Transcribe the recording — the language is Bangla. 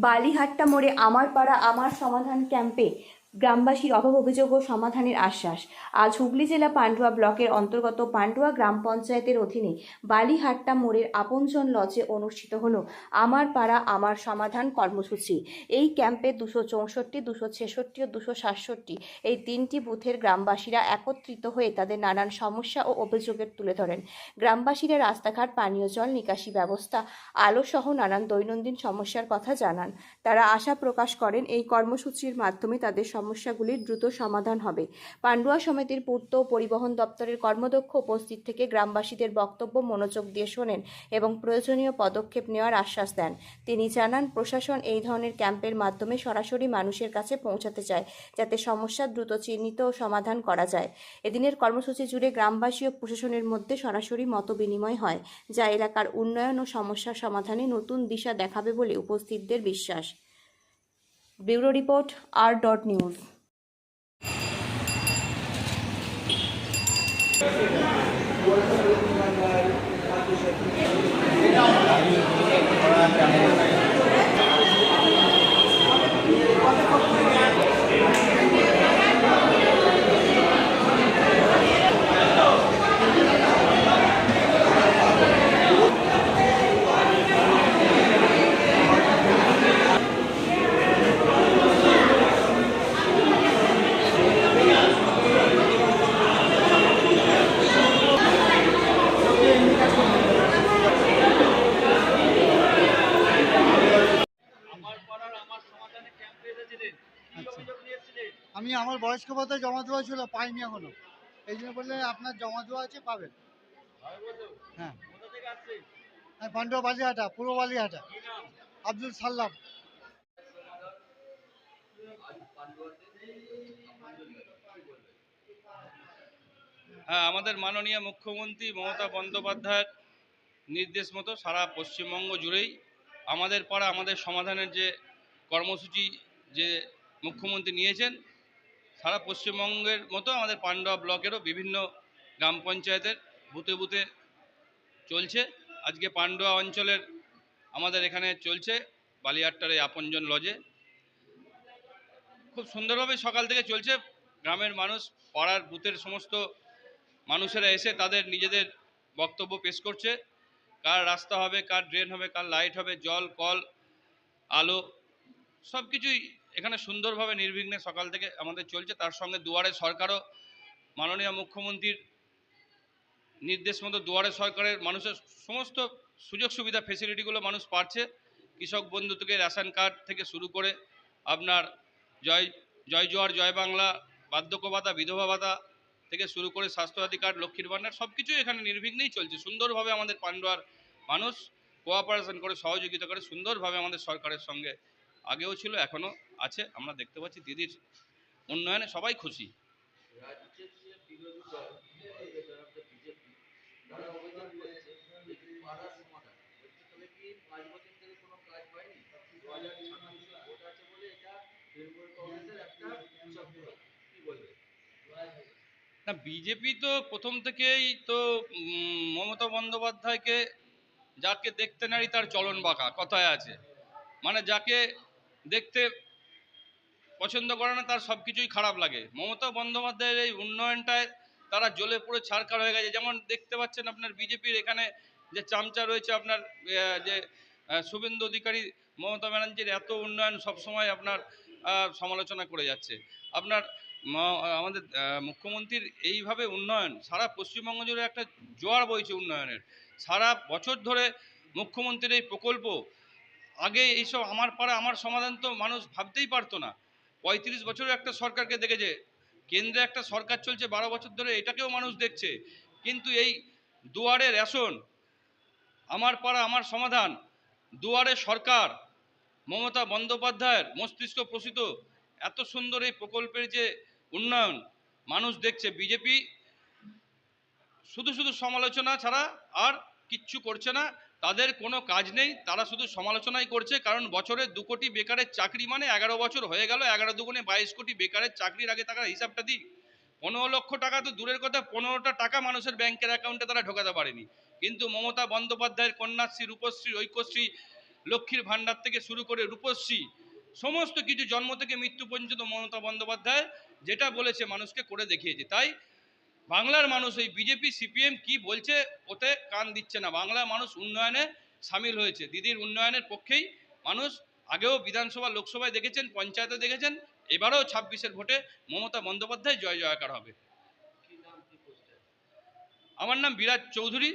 বালিহাট্টা মোড়ে আমার পাড়া আমার সমাধান ক্যাম্পে গ্রামবাসীর অভাব, অভিযোগ ও সমাধানের আশ্বাস। আজ হুগলি জেলা পান্ডুয়া ব্লকের অন্তর্গত পান্ডুয়া গ্রাম পঞ্চায়েতের অধীনে বালিহাট্টা মোড়ের আপনজন লজে অনুষ্ঠিত হল আমার পাড়া, আমার সমাধান কর্মসূচি। এই ক্যাম্পে দুশো চৌষট্টি, দুশো ছেষট্টি ও দুশো সাতষট্টি এই তিনটি বুথের গ্রামবাসীরা একত্রিত হয়ে তাদের নানান সমস্যা ও অভিযোগের তুলে ধরেন। গ্রামবাসীরা রাস্তাঘাট, পানীয় জল, নিকাশি ব্যবস্থা, আলো সহ নানান দৈনন্দিন সমস্যার কথা জানান। তারা আশা প্রকাশ করেন এই কর্মসূচির মাধ্যমে তাদের সমস্যাগুলির দ্রুত সমাধান হবে। পান্ডুয়া সমিতির পূর্ত পরিবহন দপ্তরের কর্মদক্ষ উপস্থিত থেকে গ্রামবাসীদের বক্তব্য, মনোযোগ দিয়ে শোনেন এবং প্রয়োজনীয় পদক্ষেপ নেওয়ার আশ্বাস দেন। তিনি জানান, প্রশাসন এই ধরনের ক্যাম্পের মাধ্যমে সরাসরি মানুষের কাছে পৌঁছাতে চায়, যাতে সমস্যা দ্রুত চিহ্নিত ও সমাধান করা যায়। এদিনের কর্মসূচি জুড়ে গ্রামবাসী ও প্রশাসনের মধ্যে সরাসরি মত বিনিময় হয়, যা এলাকার উন্নয়ন ও সমস্যার সমাধানে নতুন দিশা দেখাবে বলে উপস্থিতদের বিশ্বাস। Bureau report R dot news. আমার পাড়ার আমার সমাধানে ক্যাম্পে এসেছিলেন কি আচ্ছা। অভিযোগ নিয়েছিলেন আমি আমার বয়স্ক ভাতা জমা দেওয়া ছিল, পাইনি এখনও। এই জন্য বললে আপনার জমা দেওয়া আছে, পাবেন। হ্যাঁ। আমি পান্ডব বালিহাটা, পূর্ব বালিহাটা। আব্দুল সাল্লাম। হ্যাঁ আমাদের মাননীয় মুখ্যমন্ত্রী মমতা বন্দ্যোপাধ্যায়ের নির্দেশ মতো সারা পশ্চিমবঙ্গ জুড়েই আমাদের পাড়া, আমাদের সমাধানের যে কর্মসূচি যে মুখ্যমন্ত্রী নিয়েছেন সারা পশ্চিমবঙ্গের মতো আমাদের পান্ডবা ব্লকেরও বিভিন্ন গ্রাম পঞ্চায়েতের বুথে বুথে চলছে। আজকে পান্ডুয়া অঞ্চলের আমাদের এখানে চলছে বালিয়াট্টার এই আপনজন লজে। খুব সুন্দরভাবে সকাল থেকে চলছে। গ্রামের মানুষ, পাড়ার বুথের সমস্ত মানুষেরা এসে তাদের নিজেদের বক্তব্য পেশ করছে। কার রাস্তা হবে, কার ড্রেন হবে, কার লাইট হবে, জল, কল, আলো সব কিছুই এখানে সুন্দরভাবে নির্বিঘ্নে সকাল থেকে আমাদের চলছে। তার সঙ্গে দুয়ারে সরকারও, মাননীয় মুখ্যমন্ত্রীর নির্দেশ মতো দুয়ারে সরকারের মানুষের সমস্ত সুযোগ সুবিধা ফেসিলিটিগুলো মানুষ পাচ্ছে। কৃষক বন্ধু থেকে রেশন কার্ড থেকে শুরু করে আপনার জয় জয় জোয়ার, জয় বাংলা বার্ধক্য ভাতা বিধবা ভাতা থেকে শুরু করে স্বাস্থ্যসাথী কার্ড লক্ষ্মীর ভাণ্ডার সব কিছুই এখানে নির্বিঘ্নেই চলছে। সুন্দরভাবে আমাদের পান্ডুয়ার মানুষ কোঅপারেশন করে, সহযোগিতা করে, সুন্দরভাবে আমাদের সরকারের সঙ্গে আগেও ছিল, এখনও আছে। আমরা দেখতে পাচ্ছি দিদির উন্নয়নে সবাই খুশি। না বিজেপি তো প্রথম থেকেই তো মমতা বন্দ্যোপাধ্যায়কে যাকে দেখতে নারী তার চলন বাঁকা, কথায় আছে। মানে যাকে দেখতে পছন্দ করে না, তার সব কিছুই খারাপ লাগে। মমতা বন্দ্যোপাধ্যায়ের এই উন্নয়নটায় তারা জ্বলে পুরো ছাড়খাড় হয়ে গেছে। যেমন দেখতে পাচ্ছেন আপনার বিজেপির এখানে যে চামচা রয়েছে আপনার যে শুভেন্দু অধিকারী, মমতা ব্যানার্জির এত উন্নয়ন সবসময় আপনার সমালোচনা করে যাচ্ছে। আপনার আমাদের মুখ্যমন্ত্রীর এইভাবে উন্নয়ন, সারা পশ্চিমবঙ্গ জুড়ে একটা জোয়ার বইছে উন্নয়নের। সারা বছর ধরে মুখ্যমন্ত্রীর এই প্রকল্প আগে এইসব আমার পাড়া, আমার সমাধান তো মানুষ ভাবতেই পারতো না। পঁয়ত্রিশ বছরের একটা সরকারকে দেখেছে। কেন্দ্রে একটা সরকার চলছে বারো বছর ধরে, এটাকেও মানুষ দেখছে। কিন্তু এই দুয়ারে রেশন, আমার পাড়া, আমার সমাধান, দুয়ারে সরকার, মমতা বন্দ্যোপাধ্যায়ের মস্তিষ্ক প্রসিত, এত সুন্দর এই প্রকল্পের যে উন্নয়ন মানুষ দেখছে। বিজেপি শুধু শুধু সমালোচনা ছাড়া আর কিচ্ছু করছে না। তাদের কোনো কাজ নেই, তারা শুধু সমালোচনাই করছে, কারণ বছরে দু কোটি বেকারের চাকরি মানে এগারো বছর হয়ে গেল, এগারো দুগুণে বাইশ কোটি বেকারের চাকরির আগে তারা হিসাবটা দিই পনেরো লক্ষ টাকা তো দূরের কথা, পনেরোটা টাকা মানুষের ব্যাংকের অ্যাকাউন্টে তারা ঢোকাতে পারেনি। কিন্তু মমতা বন্দ্যোপাধ্যায়ের কন্যাশ্রী, রূপশ্রী, ঐক্যশ্রী, লক্ষ্মীর ভাণ্ডার থেকে শুরু করে রূপশ্রী, সমস্ত কিছু জন্ম থেকে মৃত্যু পর্যন্ত মমতা বন্দ্যোপাধ্যায় যেটা বলেছে মানুষকে করে দেখিয়েছে। তাই বাংলার মানুষ, এই বিজেপি, সিপিএম কি বলছে ওতে কান দিচ্ছে না। বাংলার মানুষ উন্নয়নে সামিল হয়েছে। দিদির উন্নয়নের পক্ষেই মানুষ আগেও বিধানসভা, লোকসভায় দেখেছেন, পঞ্চায়েতে দেখেছেন, এবারেও ছাব্বিশের ভোটে মমতা বন্দ্যোপাধ্যায় জয় জয়াকার হবে। আমার নাম বিরাজ চৌধুরী।